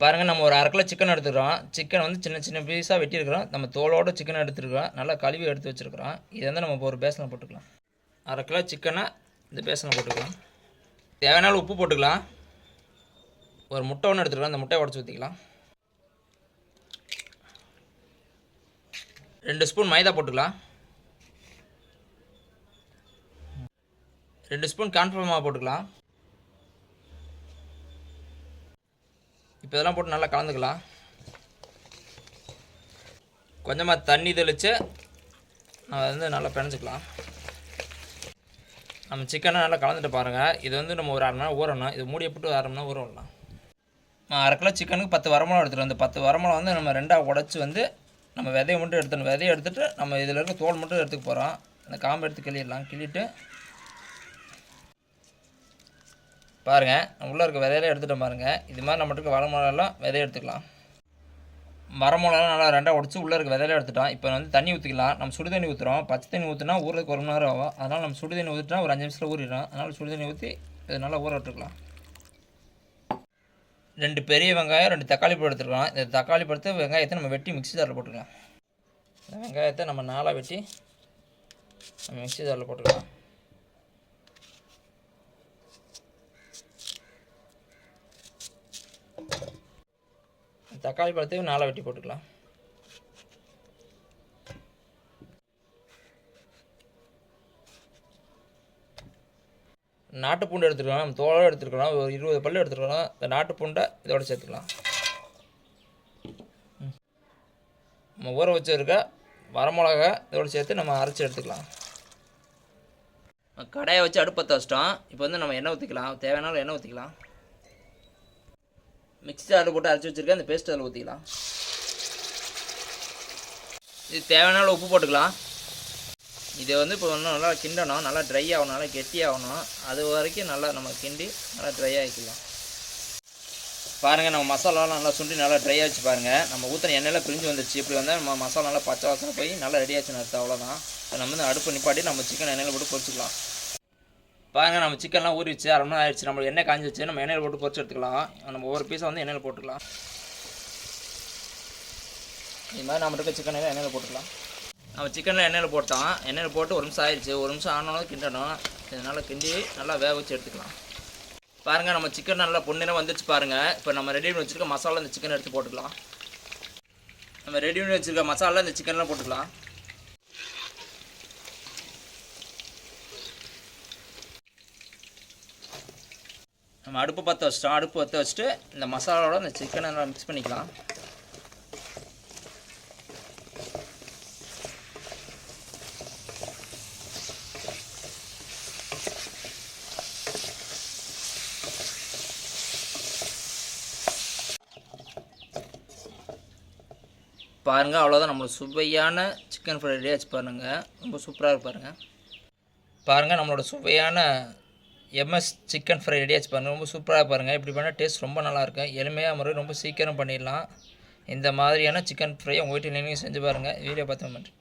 பாருங்கள் நம்ம ஒரு அரை கிலோ சிக்கன் எடுத்துக்கிறோம். சிக்கன் வந்து சின்ன சின்ன பீஸாக வெட்டியிருக்கிறோம். நம்ம தோலோட சிக்கன் எடுத்துருக்கிறோம். நல்லா கழுவி எடுத்து வச்சுருக்கிறோம். இதை வந்து நம்ம இப்போ ஒரு பேசனில் போட்டுக்கலாம். அரை கிலோ சிக்கனை இந்த பேசனில் போட்டுக்கலாம். தேவையான உப்பு போட்டுக்கலாம். ஒரு முட்டை ஒன்று எடுத்துக்கலாம் அந்த முட்டையை உடச்சி ஊற்றிக்கலாம் ரெண்டு ஸ்பூன் மைதா போட்டுக்கலாம். ரெண்டு ஸ்பூன் கான்ஃபிளவர் மாவு போட்டுக்கலாம். இப்போ இதெல்லாம் போட்டு நல்லா கலந்துக்கலாம். கொஞ்சமாக தண்ணி தெளித்து நம்ம வந்து நல்லா பிணைஞ்சிக்கலாம். நம்ம சிக்கனை நல்லா கலந்துட்டு பாருங்கள் இது வந்து நம்ம ஒரு அரை மணி நேரம் ஊறணும். இது மூடியை போட்டு ஒரு அரை மணி நேரம் ஊற விடலாம். நான் அரை கிலோ சிக்கனுக்கு பத்து வரமளம் எடுத்துகிட்டு வந்து பத்து வரமளம் வந்து நம்ம ரெண்டாக உடச்சி வந்து நம்ம விதையை மட்டும் எடுத்துடணும். விதையை எடுத்துகிட்டு நம்ம இதில் இருக்க தோல் மட்டும் எடுத்துக்க போகிறோம் இந்த காம்பு எடுத்து கிளியிடலாம் கிள்ளிட்டு பாருங்கள் உள்ளே இருக்க விதையில எடுத்துகிட்டு பாருங்கள் இது மாதிரி நம்ம வர வரமிளகாலாம் விதையை எடுத்துக்கலாம். வரமிளகாலாம் நல்லா ரெண்டாக உடச்சி உள்ளே இருக்க விதையில எடுத்துட்டோம். இப்போ வந்து தண்ணி ஊற்றிக்கலாம் நம்ம சுடு தண்ணி ஊற்றுறோம் பச்சை தண்ணி ஊற்றினா ஊறதுக்கு ஒரு மணி நேரம் ஆகும். அதனால் நம்ம சுடு தண்ணி ஊற்றினா ஒரு அஞ்சு நிமிஷத்தில் ஊறிடும். அதனால் சுடு தண்ணி ஊற்றி இது நல்லா ஊற விட்டுருக்கலாம் ரெண்டு பெரிய வெங்காயம் ரெண்டு தக்காளி பழம் எடுத்துக்கலாம். இந்த தக்காளி பழத்தை வெங்காயத்தை நம்ம வெட்டி மிக்ஸி ஜாரில் போட்டுக்கலாம். இந்த வெங்காயத்தை நம்ம நாளாக வெட்டி நம்ம மிக்ஸி ஜாரில் போட்டுக்கலாம். தக்காளி பழத்தையும் நாளை வெட்டி போட்டுக்கலாம். நாட்டு பூண்டு எடுத்துக்கலாம் நம்ம தோலோடு எடுத்துருக்கலாம். ஒரு இருபது பல்லு எடுத்துக்கலாம் இந்த நாட்டு பூண்டை இதோட சேர்த்துக்கலாம். நம்ம ஊற வச்சிருக்க வரமிளகா இதோட சேர்த்து நம்ம அரைச்சி எடுத்துக்கலாம். கடையை வச்சு அடுப்பத்தை வச்சிட்டோம் இப்போ வந்து நம்ம எண்ணெய் ஊற்றிக்கலாம் தேவையான எண்ணெய் ஊற்றிக்கலாம் மிக்ஸி ஜாரில் போட்டு அரைச்சி வச்சுருக்கேன். அந்த பேஸ்ட் அதில் ஊற்றிக்கலாம் இது தேவையான உப்பு போட்டுக்கலாம். இதை வந்து இப்போ இன்னும் நல்லா கிண்டணும். நல்லா ட்ரை ஆகணும். நல்லா கெட்டி ஆகணும். அது வரைக்கும் நல்லா நம்ம கிண்டி நல்லா ட்ரை ஆகிக்கலாம் பாருங்கள் நம்ம மசாலாலாம் நல்லா சுண்டி நல்லா ட்ரை ஆச்சு பாருங்கள் நம்ம ஊற்றின எண்ணெயில் பிரிஞ்சு வந்துருச்சு. இப்படி வந்தால் நம்ம மசாலா நல்லா பச்சை வாசனை போய் நல்லா ரெடி ஆச்சுன்னு அர்த்தம். அவ்வளோதான் இப்போ நம்ம வந்து அடுப்பு நிப்பாட்டி நம்ம சிக்கன் எண்ணெயில் போட்டு பொரிச்சிக்கலாம். பாருங்கள் நம்ம சிக்கன்லாம் ஊறிச்சு அரை மணி நேரம் ஆயிடுச்சு. நம்மளுக்கு எண்ணெய் காஞ்சிச்சு நம்ம எண்ணெயில் போட்டு பொறிச்சு எடுத்துக்கலாம். நம்ம ஒவ்வொரு பீஸை வந்து எண்ணெயில் போட்டுக்கலாம். இது மாதிரி நம்ம இருக்க சிக்கன் எண்ணெயில் போட்டுக்கலாம். நம்ம சிக்கனில் எண்ணெயில் போட்டோம் எண்ணெயில் போட்டு ஒரு நிமிஷம் ஆயிடுச்சு. ஒரு நிமிஷம் ஆனாலும் கிண்டணும். இதனால் கிண்டி நல்லா வேக வச்சு எடுத்துக்கலாம். பாருங்கள் நம்ம சிக்கன் நல்லா பொன்னிறம் வந்துச்சு பாருங்கள் இப்போ நம்ம ரெடி பண்ணி வச்சுருக்க மசாலா இந்த சிக்கன் எடுத்து போட்டுக்கலாம். நம்ம ரெடி பண்ணி வச்சுருக்க மசாலா இந்த சிக்கன்லாம் போட்டுக்கலாம். நம்ம அடுப்பு பற்ற வச்சிட்டோம் அடுப்பு பற்ற வச்சுட்டு இந்த மசாலாவோட இந்த சிக்கனை நல்லா மிக்ஸ் பண்ணிக்கலாம். பாருங்கள் அவ்வளோதான் நம்மளோட சுவையான சிக்கன் ஃப்ரை ரெடி பாருங்கள் ரொம்ப சூப்பராக இருக்கு பாருங்கள் பாருங்கள் நம்மளோட சுவையான எம்எஸ் சிக்கன் ஃப்ரை ரெடி ஆச்சு பாருங்கள் ரொம்ப சூப்பராக பாருங்கள் இப்படி பண்ணால் டேஸ்ட் ரொம்ப நல்லாயிருக்கும் எளிமையாக முறை ரொம்ப சீக்கிரம் பண்ணிடலாம். இந்த மாதிரியான சிக்கன் ஃப்ரை உங்கள் வீட்டில் நீங்கள் செஞ்சு பாருங்கள் வீடியோ பார்த்து நன்றி.